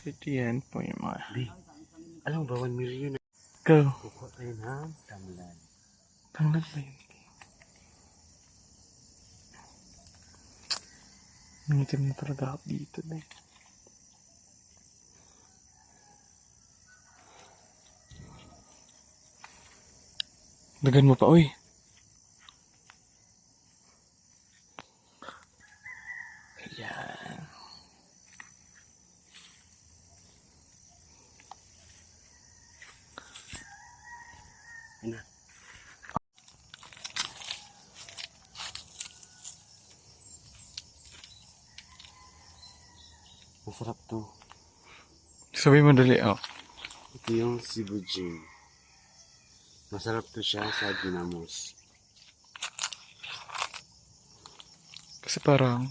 Po yung mga... Di. Alam ba, 1 million na Go. kukuha tayo ng tamlan. Tanglad ba yun? Nangitim na talaga ako dito na eh. Dagan mo pa, uy. Ayan. Ayun na. Masarap to. Sabi mo dali, oh. Ito yung Cebu Gin. Masarap to siya sa ginamos. Kasi parang